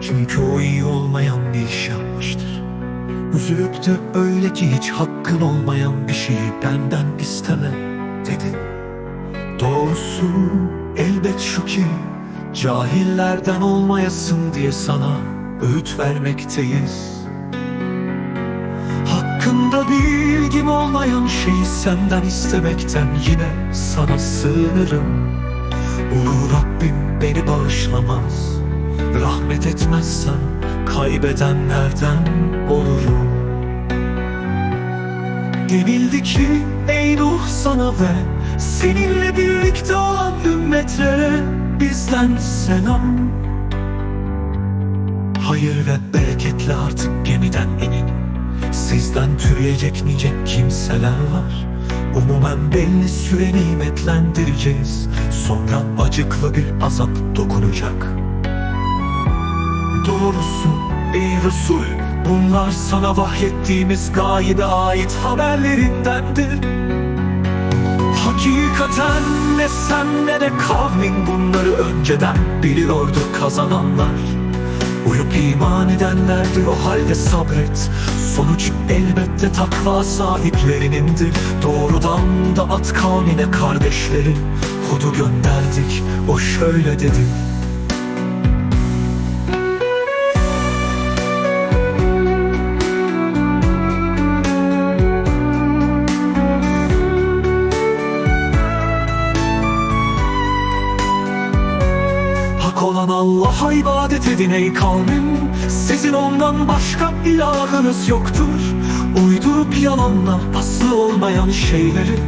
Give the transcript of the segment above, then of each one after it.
Çünkü o iyi olmayan bir iş yapmıştır. Üzülüp de öyle ki hiç hakkın olmayan bir şeyi benden isteme dedi. Doğrusu elbet şu ki Cahillerden olmayasın diye sana öğüt vermekteyiz. Hakkında bilgim olmayan şeyi senden istemekten yine sana sığınırım Ulu Rabbim beni bağışlamaz. Rahmet etmezsen kaybedenlerden olurum? Denildi ki ey Nuh sana ve Seninle birlikte olan ümmetlere bizden selam? Hayır ve bereketle artık gemiden inin. Sizden türeyecek nice kimseler var Umumen belli süre nimetlendireceğiz. Sonra acıklı bir azap dokunacak. Doğrusu ey Resul Bunlar sana vahyettiğimiz gaybe ait haberlerindendir. Hakikaten ne sen ne de kavmin bunları önceden biliyordu kazananlar. Uyup iman edenlerdir o halde sabret Sonuç elbette takva sahiplerinindir Doğrudan da at kavmine kardeşleri Hud'u gönderdik o şöyle dedi Olan Allah'a ibadet edin ey kavmim. Sizin ondan başka ilahınız yoktur. Uydurup yalanla aslı olmayan şeyleri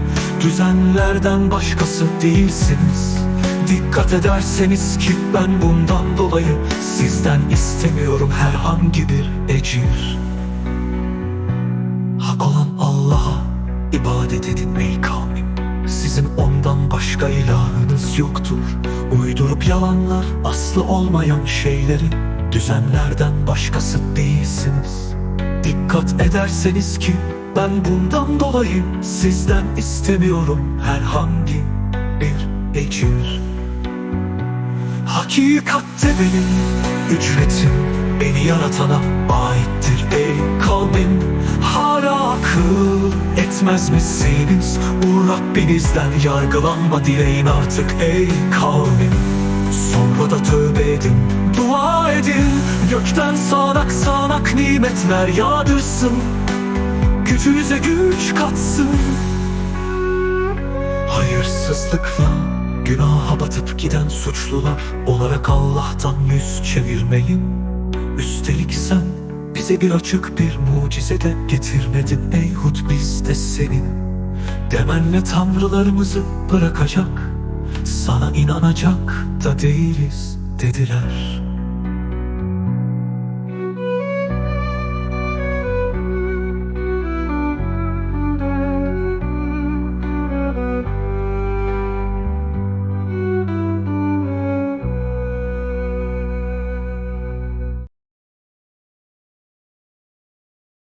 Düzenlerden başkası değilsiniz. Dikkat ederseniz ki ben bundan dolayı Sizden istemiyorum herhangi bir ecir. Hak olan Allah'a ibadet edin ey kavmim. Sizin ondan başka ilahınız yoktur Uydurup yalanlar aslı olmayan şeyleri Düzenlerden başkası değilsiniz. Dikkat ederseniz ki ben bundan dolayı Sizden istemiyorum herhangi bir ecir. Hakikatte benim ücretim Beni yaratana aittir ey kavmim. Hala akıl etmez misiniz? O Rabbinizden yargılanma dileyin artık ey tövbe edin, dua edin Gökten sağanak sağanak nimetler yağdırsın Gücünüze güç katsın Hayırsızlıkla günaha batıp giden suçlular olarak Allah'tan yüz çevirmeyin. Üstelik sen bize bir açık bir mucize de getirmedin ey Hud biz de senin. Demenle tanrılarımızı bırakacak, sana inanacak da değiliz dediler.